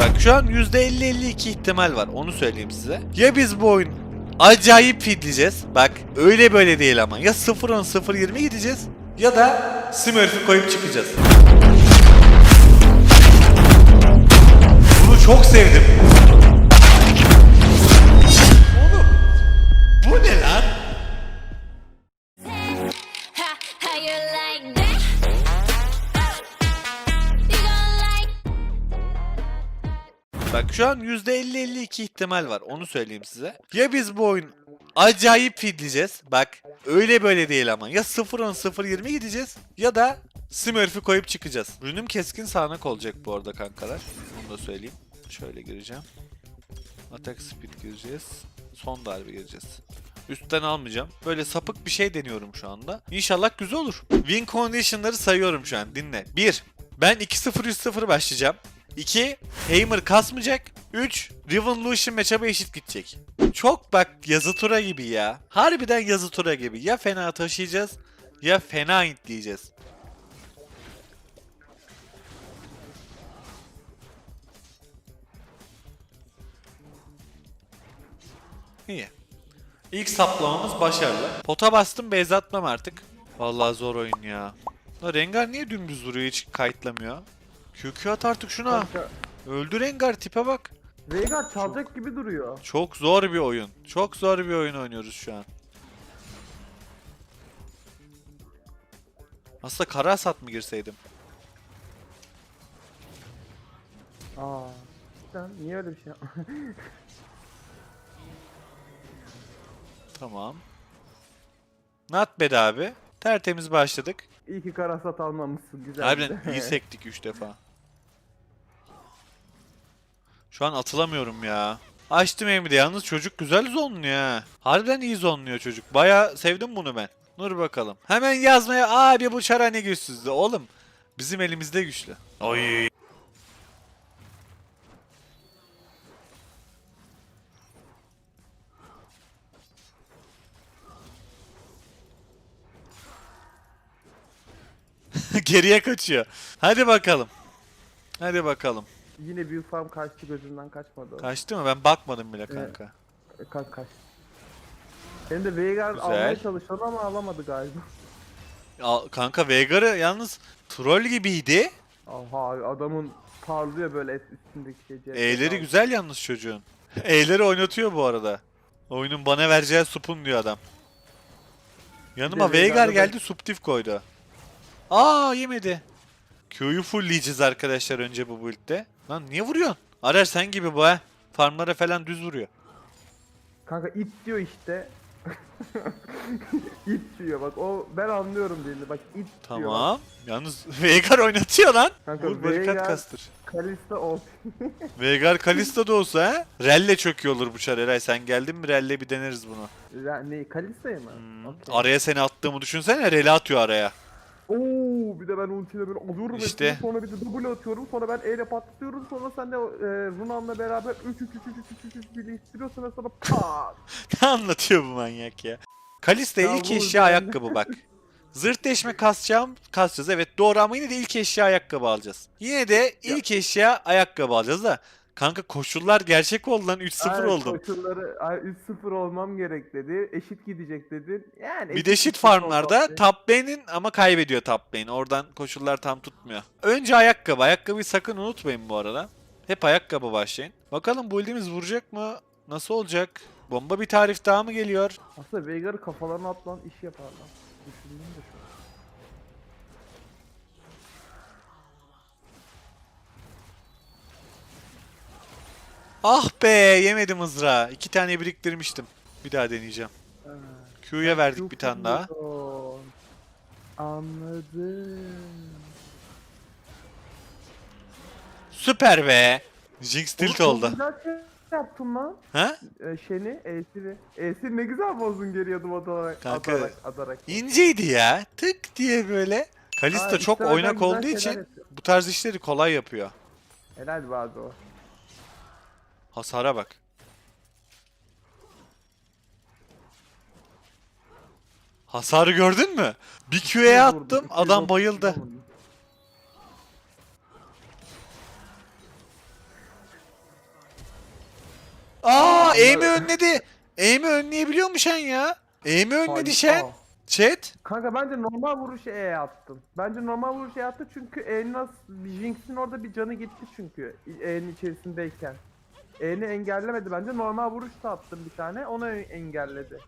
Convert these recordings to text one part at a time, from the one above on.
Bak şu an %50-52 ihtimal var onu söyleyeyim size. Ya biz bu oyun acayip feedleyeceğiz. Bak öyle böyle değil ama. Ya 0-10 0-20 gideceğiz ya da Smurf'ü koyup çıkacağız. Bunu çok sevdim. Şu an %50-52 ihtimal var onu söyleyeyim size. Ya biz bu oyun acayip feedleyeceğiz. Bak öyle böyle değil ama. Ya 0-10 0-20 gideceğiz ya da Smurf'ü koyup çıkacağız. Ürünüm keskin sağanak olacak bu arada kankalar. Onu da söyleyeyim. Şöyle gireceğim. Attack speed gireceğiz. Son darbe gireceğiz. Üstten almayacağım. Böyle sapık bir şey deniyorum şu anda. İnşallah güzel olur. Win condition'ları sayıyorum şu an. Dinle. 1. Ben 2-0-3-0 başlayacağım. 2. Heimer kasmayacak. 3. Riven Lucian matchup'a eşit gidecek. Çok bak yazı tura gibi ya. Harbiden yazı tura gibi. Ya fena taşıyacağız ya fena intleyeceğiz. İyi. İlk saplamamız başarılı. Pota bastım base atmam artık. Vallahi zor oyun ya. Rengar niye dümdüz duruyor hiç kayıtlamıyor? QQ at artık şuna. Kanka, Öldü Rengar tipe bak. Veigar çalacak gibi duruyor. Çok zor bir oyun. Çok zor bir oyun oynuyoruz şu an. Aslında kara hasat mı girseydim? Aa. Sen niye öyle bir şey? Tamam. Not bad abi. Tertemiz başladık. İyi ki karasat almamışsın güzel. Harbiden iyi sektik 3 defa. Şu an atılamıyorum ya. Açtım aim'i de yalnız çocuk güzel zonluyor ha. Harbiden iyi zonluyor çocuk. Baya sevdim bunu ben. Dur bakalım. Hemen yazmaya abi bu çara ne güçsüzdü. Oğlum bizim elimizde güçlü. Oy. Geriye kaçıyor. Hadi bakalım. Hadi bakalım. Yine büyük farm kaçtı gözümden kaçmadı. o. Kaçtı mı? Ben bakmadım bile kanka. E, Kaç kaç. Benim de Veigar Güzel. almaya çalışıyordu ama alamadı galiba. Al- kanka Veigar'ı yalnız troll gibiydi. Aha adamın parlıyor böyle et üstündeki şey. cephe E'leri güzel yalnız çocuğun. E'leri oynatıyor bu arada. Oyunun bana vereceği supun diyor adam. Yanıma Bir de Veigar Veigar'da da- geldi suptif koydu. Aa yemedi. Q'yu fullleyeceğiz arkadaşlar önce bu build'de. Lan niye vuruyorsun? Arar sen gibi bu ha. Farmlara falan düz vuruyor. Kanka it diyor işte. it diyor bak o ben anlıyorum dilini bak it diyor. Tamam. Yalnız Veigar oynatıyor lan. Kanka Vur barikat Veigar- kastır. Kalista ol. Veigar Kalista da olsa ha. Relle çöküyor olur bu çar Eray. Sen geldin mi Relle bir deneriz bunu. Ya, ne Kalista'yı mı? Hmm, Okey. Araya seni attığımı düşünsene. Relle atıyor araya. Oo bir de ben ultiyle böyle alıyorum İşte. hepsini, sonra bir de double atıyorum sonra ben E ile patlatıyorum sonra sen de e, Runan'la beraber 3 3 3 3 3 3 3 birleştiriyorsun ve sonra pat. Ne anlatıyor bu manyak ya? Kalista Ya ilk bu eşya ben- ayakkabı bak. Zırt deşme kasacağım, kasacağız. Evet doğru ama yine de ilk eşya ayakkabı alacağız. Yine de ilk eşya ayakkabı alacağız da. Kanka koşullar gerçek oldu lan 3-0 Ay, oldum. Koşulları ay, 3-0 olmam gerek dedi. Eşit gidecek dedin. Yani Bir de shit gidecek farmlarda top lane'in ama kaybediyor top lane. Oradan koşullar tam tutmuyor. Önce ayakkabı. Ayakkabıyı sakın unutmayın bu arada. Hep ayakkabı başlayın. Bakalım build'imiz vuracak mı? Nasıl olacak? Bomba bir tarif daha mı geliyor? Aslında Veigar'ı kafalarına atlan iş yaparlar. Düşündüm de Ah be yemedim mızrağı. İki tane biriktirmiştim. Bir daha deneyeceğim. Q'ya verdik bir tane daha. Anladım. Süper be. Jinx tilt Oğlum, oldu. Güzel şey yaptın lan. Ha? e, şeyini, E'sini. E'sini ne güzel bozdun geri adım atarak. Kanka, adarak, adarak. İnceydi ya. Tık diye böyle. Kalista çok oynak olduğu için yapıyor. bu tarz işleri kolay yapıyor. Helal vardı o. Hasara bak. Hasarı gördün mü? Bir Q'ye attım adam bayıldı. Aa Amy önledi. Amy önleyebiliyor mu Shen ya? Amy önledi aa. Chat. Kanka bence normal vuruş E'ye attım. Bence normal vuruş E'ye attı çünkü E'nin as Jinx'in orada bir canı gitti çünkü E'nin içerisindeyken. E'ni engellemedi bence. Normal vuruş da attım bir tane. Onu engelledi.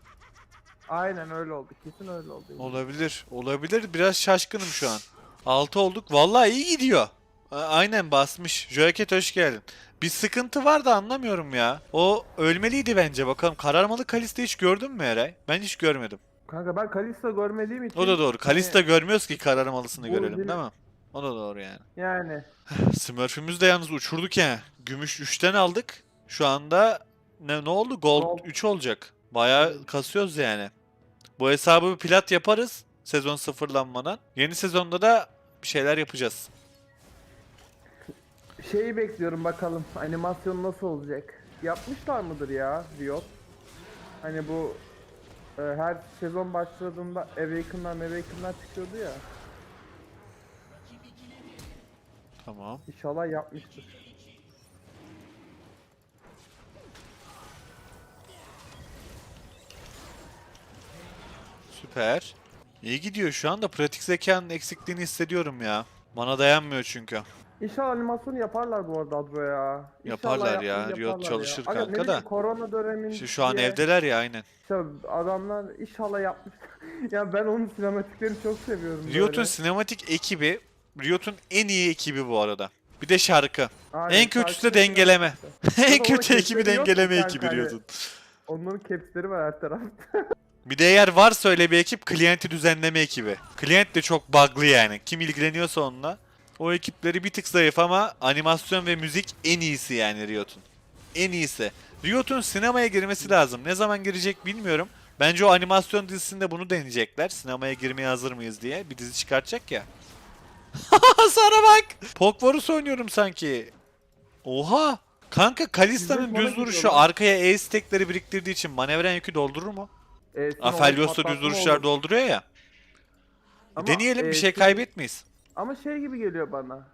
Aynen öyle oldu. Kesin öyle oldu. Olabilir. Olabilir. Biraz şaşkınım şu an. 6 olduk. Vallahi iyi gidiyor. A- Aynen basmış. Joaket hoş geldin. Bir sıkıntı var da anlamıyorum ya. O ölmeliydi bence. Bakalım kararmalı Kalista hiç gördün mü Eray? Ben hiç görmedim. Kanka ben Kalista görmediğim için. O da doğru. Kalista hani görmüyoruz ki kararmalısını Bu görelim değil- değil mi? O da doğru yani. Yani. Smurf'ümüz de yalnız uçurduk ya. Gümüş 3'ten aldık. Şu anda ne, ne oldu? Gold, Gold. 3 olacak. Bayağı kasıyoruz yani. Bu hesabı bir plat yaparız. Sezon sıfırlanmadan. Yeni sezonda da bir şeyler yapacağız. Şeyi bekliyorum bakalım. Animasyon nasıl olacak? Yapmışlar mıdır ya Riot? Hani bu e, her sezon başladığında Awaken'lar Awaken'lar çıkıyordu ya. Tamam. İnşallah yapmıştır. Süper. İyi gidiyor şu anda. Pratik zekanın eksikliğini hissediyorum ya. Bana dayanmıyor çünkü. İnşallah animasyonu yaparlar bu arada Adro ya. İnşallah Yaparlar ya, yapmayı Riot yaparlar çalışır ne kanka da. Korona döneminde İşte şu an evdeler ya aynen. İşte adamlar inşallah yapmış. ya ben onun sinematiklerini çok seviyorum. Riot'un sinematik ekibi Riot'un en iyi ekibi bu arada. Bir de şarkı. Aynen, en kötüsü de dengeleme. en kötü ekibi dengeleme ekibi Riot'un. Onların capsleri var her tarafta. Bir de eğer varsa öyle bir ekip klienti düzenleme ekibi. Klient de çok bug'lı yani. Kim ilgileniyorsa onunla. O ekipleri bir tık zayıf ama animasyon ve müzik en iyisi yani Riot'un. En iyisi. Riot'un sinemaya girmesi lazım. Ne zaman girecek bilmiyorum. Bence o animasyon dizisinde bunu deneyecekler. Sinemaya girmeye hazır mıyız diye. Bir dizi çıkartacak ya. Sana bak. Pokvarus oynuyorum sanki. Oha. Kanka Kalista'nın düz lan. arkaya E stekleri biriktirdiği için manevren yükü doldurur mu? O da düz duruşlar dolduruyor ya. Ama, Deneyelim bir e, şey sizin- kaybetmeyiz. Ama şey gibi geliyor bana.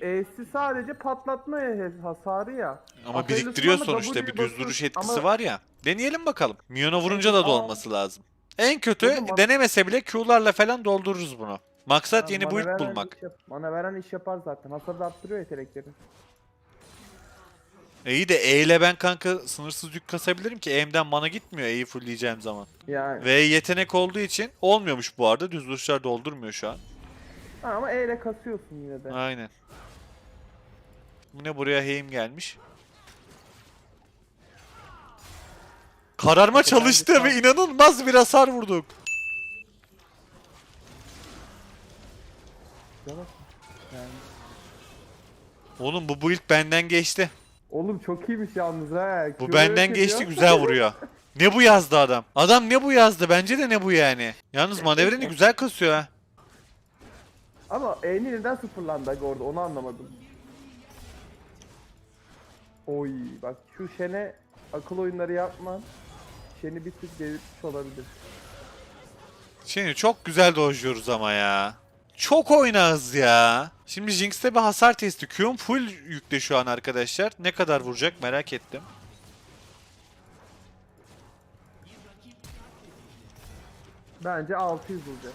E'si sadece patlatma hasarı ya. Ama Aphelios'un biriktiriyor sonuçta bir düz duruş etkisi ama- var ya. Deneyelim bakalım. Minyona vurunca da dolması lazım. En kötü denemese bile Q'larla falan doldururuz bunu. Maksat yeni build veren bulmak. iş yap- Mana veren iş yapar zaten. Hasar da arttırıyor yetenekleri. E iyi de E ile ben kanka sınırsız yük kasabilirim ki E'mden mana gitmiyor E'yi fullleyeceğim zaman. Yani. Ve yetenek olduğu için olmuyormuş bu arada. Düz duruşlar doldurmuyor şu an. Ha, ama E ile kasıyorsun yine de. Aynen. Bu ne buraya Heim gelmiş. Kararma çalıştı ve inanılmaz bir hasar vurduk. Yavaş. Yani. Oğlum bu build benden geçti. Oğlum çok iyiymiş yalnız ha. Bu benden geçti güzel vuruyor. Ne bu yazdı adam? Adam ne bu yazdı? Bence de ne bu yani? Yalnız manevreni güzel kasıyor ha. Ama E'ni neden sıfırlandı aga orada onu anlamadım. Oy bak şu Şen'e akıl oyunları yapma. Şen'i bir tık delirtmiş olabilir. Şimdi çok güzel dojluyoruz ama ya. Çok oynağız ya. Şimdi Jinx'te bir hasar testi. Q'um full yükte şu an arkadaşlar. Ne kadar vuracak merak ettim. Bence 600 olacak.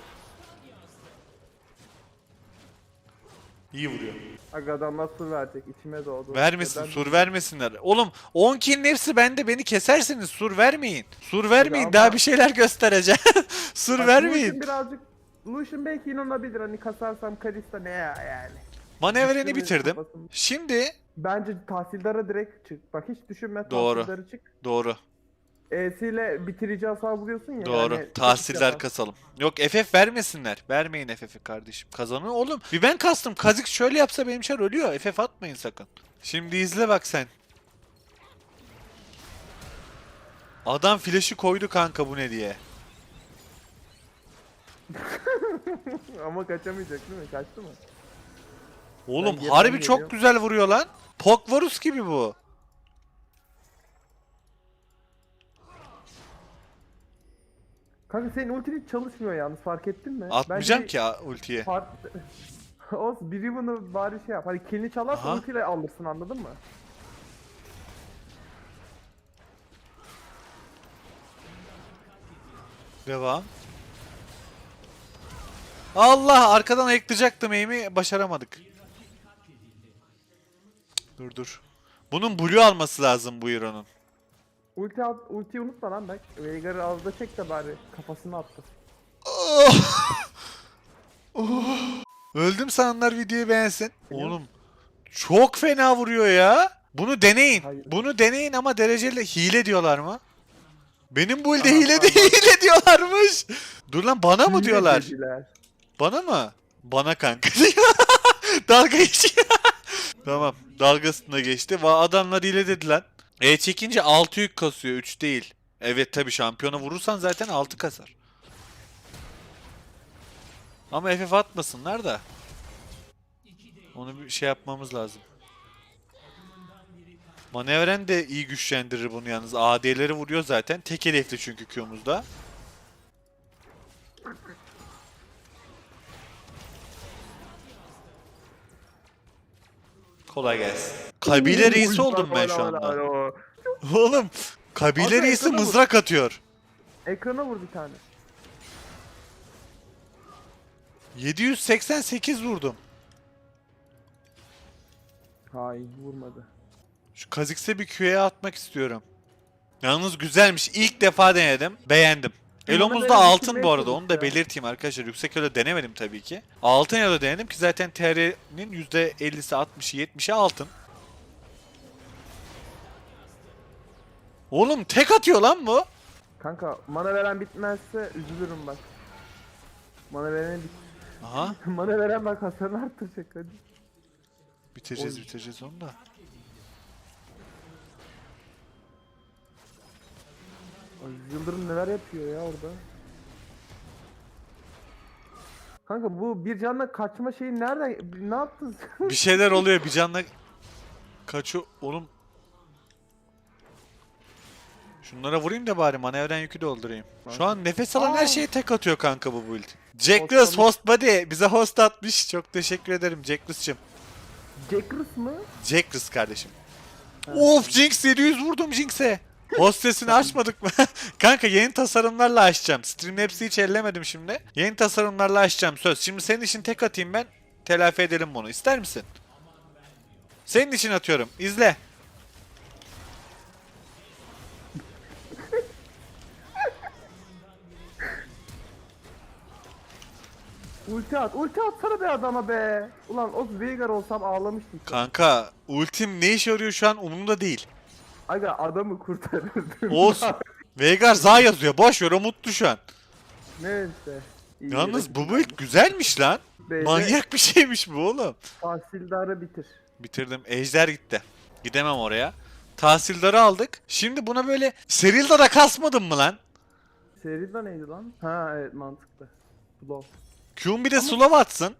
İyi vuruyor. Aga adam nasıl verecek içime doğdu. Vermesin, Neden- sur vermesinler. Oğlum 10 kill'in hepsi bende beni kesersiniz. Sur vermeyin. Sur vermeyin. ama- Daha bir şeyler göstereceğim. sur Bak, vermeyin. Birazcık Lucian belki inanabilir hani kasarsam Kalista ne ya yani. Manevreni bitirdim. kafasını. Şimdi Bence tahsildara direkt çık. Bak hiç düşünme Doğru. tahsildarı çık. doğru. E'siyle bitirici hasar vuruyorsun ya. Doğru. yani Tahsiller kasalım. Yok FF vermesinler. Vermeyin FF'i kardeşim. Kazanıyor oğlum. Bir ben kastım. Kazık şöyle yapsa benim çar ölüyor. FF atmayın sakın. Şimdi izle bak sen. Adam flash'ı koydu kanka bu ne diye. Ama kaçamayacak değil mi? Kaçtı mı? Oğlum Ben geri harbi çok güzel vuruyor lan. Pokvorus gibi bu. Kanka senin ultin hiç çalışmıyor yalnız fark ettin mi? Atmayacağım Bence ki ha- ultiye. Olsun biri bunu bari şey yap. Hani kilini çalarsa Aha. ultiyle alırsın anladın mı? Devam. Allah arkadan ayıklayacaktım aim'i başaramadık. Dur dur. Bunun blue alması lazım bu Hero'nun. Ulti at, ultiyi unutma lan bak. Veigar'ı ağızda çek de bari kafasını attı. Öldüm sananlar videoyu beğensin. Oğlum çok fena vuruyor ya. Bunu deneyin. Hayır. Bunu deneyin ama dereceli hile diyorlar mı? Benim bu ilde hile değil hile diyorlarmış. Dur lan bana mı Hile diyorlar? dediler. Bana mı? Bana kanka. Dalga geçiyor. tamam. Dalgasında geçti. Adamlar hile dedi lan. E çekince 6 yük kasıyor 3 değil. Evet tabi şampiyona vurursan zaten 6 kasar. Ama FF atmasınlar da. Onu bir şey yapmamız lazım. Manevren de iyi güçlendirir bunu yalnız. AD'leri vuruyor zaten. Tek hedefli çünkü Q'muzda. Kolay gelsin. Kabile reisi oldum ben şu anda. Oğlum kabile Abi, reisi ekrana vur. mızrak atıyor. Ekrana vur bir tane. 788 vurdum. Hayır vurmadı. Şu Kazix'e bir Q'ya atmak istiyorum. Yalnız güzelmiş. İlk defa denedim. Beğendim. Bana Elomuz böyle da altın bu arada. Onu da ya. belirteyim arkadaşlar. Yüksek elo denemedim tabii ki. Altın elo denedim ki zaten TR'nin %50'si 60'ı 70'i altın. Oğlum tek atıyor lan bu. Kanka mana veren bitmezse üzülürüm bak. Mana veren bit Aha. mana veren bak hasarını arttıracak hadi. Bitireceğiz Oy. bitireceğiz onu da. Ay, Yıldırım neler yapıyor ya orada. Kanka bu bir canla kaçma şeyi nereden ne yaptın sen? Bir şeyler oluyor bir canla kaçıyor oğlum. Şunlara vurayım da bari manevren yükü doldurayım. Şu an nefes alan her şeye tek atıyor kanka bu build. Jackless Hostlamış. host buddy bize host atmış. Çok teşekkür ederim Jackless'cım. Jackrus mı? Jackless kardeşim. Of Jinx 700 vurdum Jinx'e. Hostesini açmadık mı? Kanka yeni tasarımlarla açacağım. Streamlabs'i hiç ellemedim şimdi. Yeni tasarımlarla açacağım söz. Şimdi senin için tek atayım ben. Telafi edelim bunu. İster misin? Senin için atıyorum. İzle. Ulti at. Ulti atsana be adama be. Ulan o Veigar olsam ağlamıştım. Kanka ultim ne işe yarıyor şu an umurumda değil. Aga adamı kurtarırdım. Olsun. Veigar za yazıyor. Boş ver o mutlu şu an. Neyse. İyi Yalnız bu build güzelmiş lan. Beyler, Manyak bir şeymiş bu oğlum. Tahsildarı bitir. Bitirdim. Ejder gitti. Gidemem oraya. Tahsildarı aldık. Şimdi buna böyle Serilda da kasmadın mı lan? Serida neydi lan? Ha evet mantıklı. Blow. Q'un bir de slow atsın.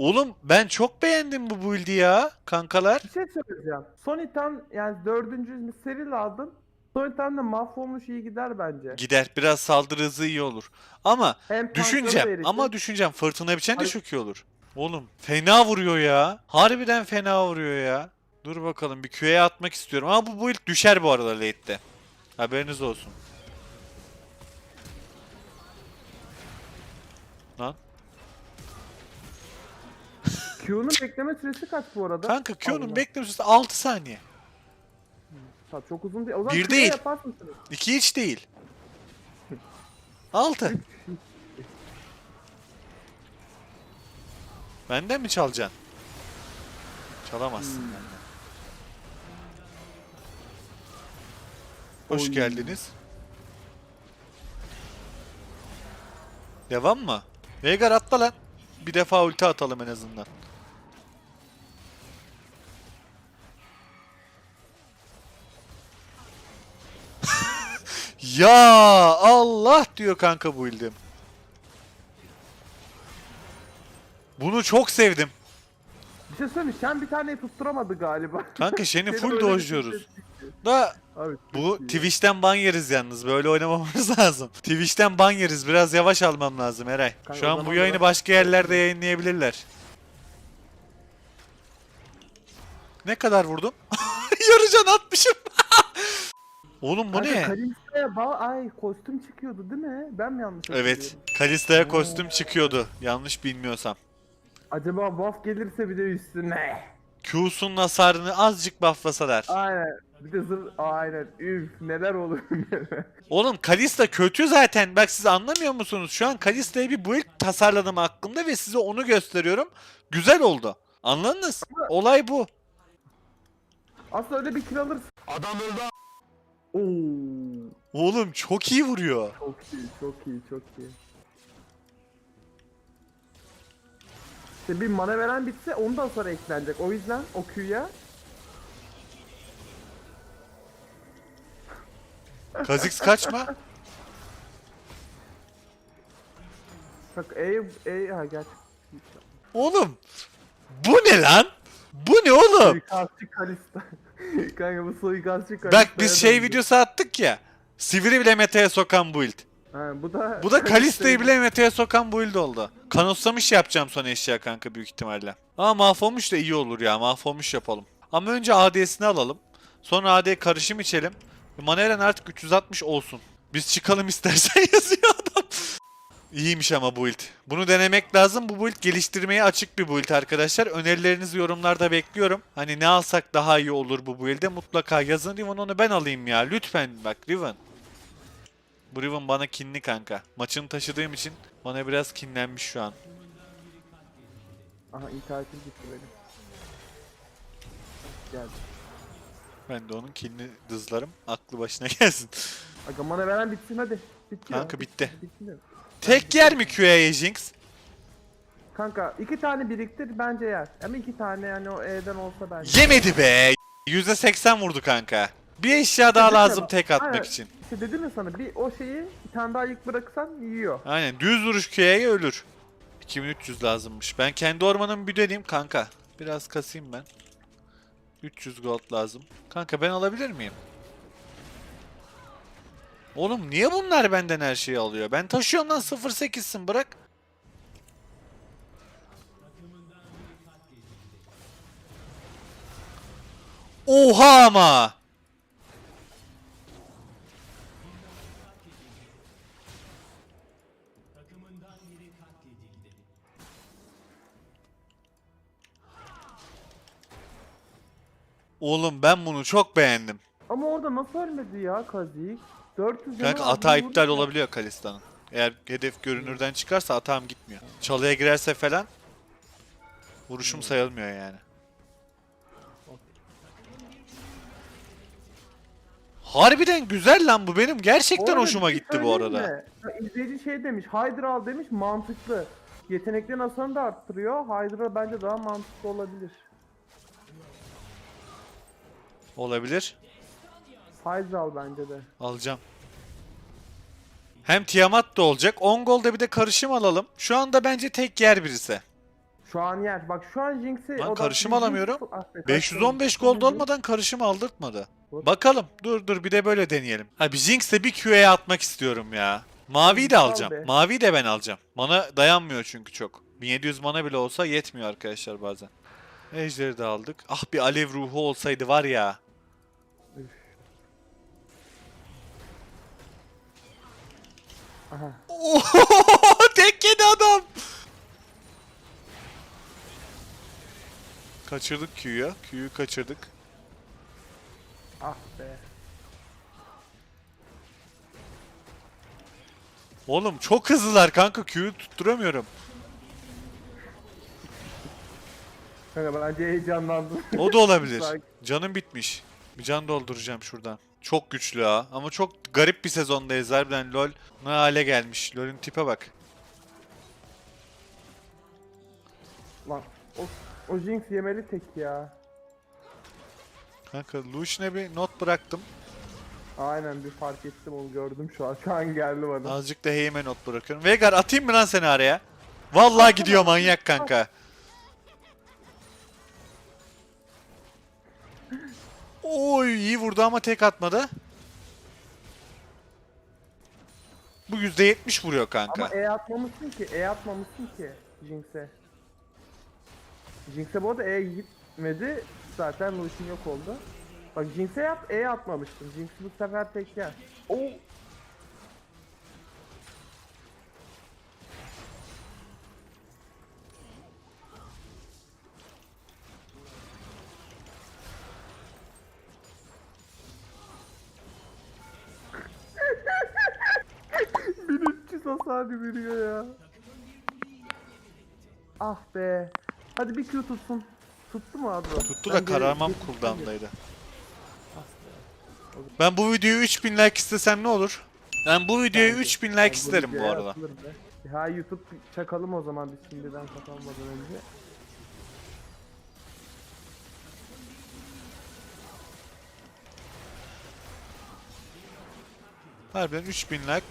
Oğlum ben çok beğendim bu build'i ya kankalar. Bir şey söyleyeceğim. Son item yani dördüncü seril aldın. Son itemde mahvolmuş iyi gider bence. Gider biraz saldırı hızı iyi olur. Ama Hem eritir. ama düşüneceğim fırtına biçen de Hayır. çok iyi olur. Oğlum fena vuruyor ya. Harbiden fena vuruyor ya. Dur bakalım bir Q'ya atmak istiyorum. Ama bu build düşer bu arada late'de. Haberiniz olsun. Q'nun bekleme süresi kaç bu arada? Kanka Q'nun Allah. bekleme süresi 6 saniye. Ha, çok uzun değil. O zaman Bir Q'ya değil. yapar mısınız? 2 hiç değil. 6. Benden mi çalacaksın? Çalamazsın Hmm. benden. Hoş Oy. geldiniz. Devam mı? Veigar atla lan. Bir defa ulti atalım en azından. Ya Allah diyor kanka bu ildim. Bunu çok sevdim. Bir şey söyleyeyim? Şen bir taneyi tutturamadı galiba. Kanka Shen'i Seni full dojluyoruz. şey- Da Abi, bu iyi. Twitch'ten ban yeriz yalnız. Böyle oynamamamız lazım. Twitch'ten ban yeriz. Biraz yavaş almam lazım Eray. Kanka, Şu an bu yayını başka yerlerde yayınlayabilirler. Ne kadar vurdum? Yarıcan atmışım. Oğlum bu Kanka ne? Kalista'ya ba ay kostüm çıkıyordu değil mi? Ben mi yanlış Evet. hatırlıyorum? Kalista'ya kostüm çıkıyordu. Yanlış bilmiyorsam. Acaba buff gelirse bir de üstüne. Q'sun hasarını azıcık bufflasalar. Aynen. Bir de zır aynen. Üf neler olur. Oğlum Kalista kötü zaten. Bak siz anlamıyor musunuz? Şu an Kalista'ya bir build tasarladım hakkında ve size onu gösteriyorum. Güzel oldu. Anladınız? Olay bu. Aslında öyle bir kill alırsın. Adam öldü. Oo. Oğlum çok iyi vuruyor. Çok iyi, çok iyi, çok iyi. İşte bir mana veren bitse ondan sonra eklenecek. O yüzden o Q'ya Kha'Zix kaçma. bak E E ha gel. Oğlum bu ne lan? Bu ne oğlum? Suikastçı Kalista. Kanka bu suikastçı Kalista. Bak biz şey videosu attık ya. Sivri bile meta'ya sokan build. Ha, bu da Bu da Kalista'yı bile meta'ya sokan build oldu. Kanoslamış yapacağım son eşya kanka büyük ihtimalle. Ama mahvolmuş da iyi olur ya. Mahvolmuş yapalım. Ama önce AD'sini alalım. Sonra AD karışım içelim. Maneren artık 360 olsun. Biz çıkalım istersen yazıyor adam. İyiymiş ama bu build. Bunu denemek lazım. Bu build geliştirmeye açık bir build arkadaşlar. Önerilerinizi yorumlarda bekliyorum. Hani ne alsak daha iyi olur bu build'e mutlaka yazın. Riven onu ben alayım ya. Lütfen bak Riven. Bu Riven bana kinli kanka. Maçını taşıdığım için bana biraz kinlenmiş şu an. Aha internetim gitti benim. Geldi. Ben de onun kinli dızlarım. Aklı başına gelsin. Aga mana veren bitsin hadi. Bitti. Kanka bitti. Bitsin de. Tek yer mi QA'ya Jinx? Kanka iki tane biriktir bence yer. Ama iki tane yani o E'den olsa bence. Yemedi be. %80 vurdu kanka. Bir eşya daha Dedim ya lazım tek atmak aynen. için. İşte dedim ya sana bir o şeyi bir tane daha yık bırakırsan yiyor. Aynen düz vuruş QA'ya ölür. 2300 lazımmış. Ben kendi ormanımı bir döneyim kanka. Biraz kasayım ben. 300 gold lazım. Kanka ben alabilir miyim? Oğlum niye bunlar benden her şeyi alıyor? Ben taşıyorum lan 08'sin bırak. Oha ama. Oğlum ben bunu çok beğendim. Ama orada nasıl ölmedi ya Kazik? 400 canı Kanka bunu iptal olabiliyor Kalista'nın. Eğer hedef görünürden çıkarsa hatam gitmiyor. Çalıya girerse falan vuruşum sayılmıyor yani. Harbiden güzel lan bu benim gerçekten arada hoşuma bir şey gitti bu söyleyeyim arada. mi? İzleyici şey demiş, Hydra al demiş, mantıklı. Yeteneklerin hasarını da arttırıyor. Hydra bence daha mantıklı olabilir. Olabilir. Hydra al bence de. Alacağım. Hem Tiamat da olacak. 10 golda bir de karışım alalım. Şu anda bence tek yer birisi. Şu an yer. Bak şu an Jinx'i... Odaklı- karışım alamıyorum. Be, 515 kaçtım. gold olmadan karışım aldırtmadı. Bakalım. Dur dur bir de böyle deneyelim. Ha bir Jinx'le bir Q'ya atmak istiyorum ya. Maviyi de Al alacağım. be. Maviyi de ben alacağım. Mana dayanmıyor çünkü çok. 1700 mana bile olsa yetmiyor arkadaşlar bazen. Ejderi de aldık. Ah bir alev ruhu olsaydı var ya. Aha. Tek yedi adam. Kaçırdık Q'yu. Q'yu kaçırdık. Ah be. Oğlum çok hızlılar kanka Q'yu tutturamıyorum. Kanka bence heyecanlandım. O da olabilir. Canım bitmiş. Bir can dolduracağım şuradan. Çok güçlü ha. Ama çok garip bir sezondayız harbiden LoL ne hale gelmiş. LoL'ün tipe bak. Lan o, o Jinx yemeli tek ya. Kanka Lucian'e bir not bıraktım. Aynen bir fark ettim onu gördüm şu an. Şu an geldi bana. Azıcık da Heyme not bırakıyorum. Veigar atayım mı lan seni araya? Vallahi gidiyor manyak kanka. Oy iyi vurdu ama tek atmadı. Bu %70 vuruyor kanka. Ama E atmamışsın ki. E atmamışsın ki Jinx'e. Jinx'e bu arada E gitmedi. Zaten Lucian yok oldu. Bak Jinx'e yap, E'ye atmamıştım. Jinx bu sefer tek yer. Oo. ...1300 hasar veriyor ya. Ah be. Hadi bir Q tutsun. Tuttu mu abi? Tuttu da kararmam cooldown'daydı. Ben bu videoyu 3000 like istesem ne olur? Ben bu videoya Bence- 3000 Ben like isterim bu arada. Ha YouTube çakalım o zaman biz şimdiden kapanmadan önce. Harbiden 3000 like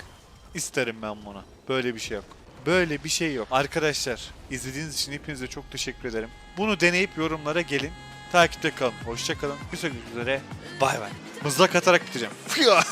isterim ben buna. Böyle bir şey yok. Böyle bir şey yok. Arkadaşlar izlediğiniz için hepinize çok teşekkür ederim. Bunu deneyip yorumlara gelin. Takipte kalın. Hoşça kalın. Bir sonraki üzere. Bay bay. Mızrak atarak bitireceğim.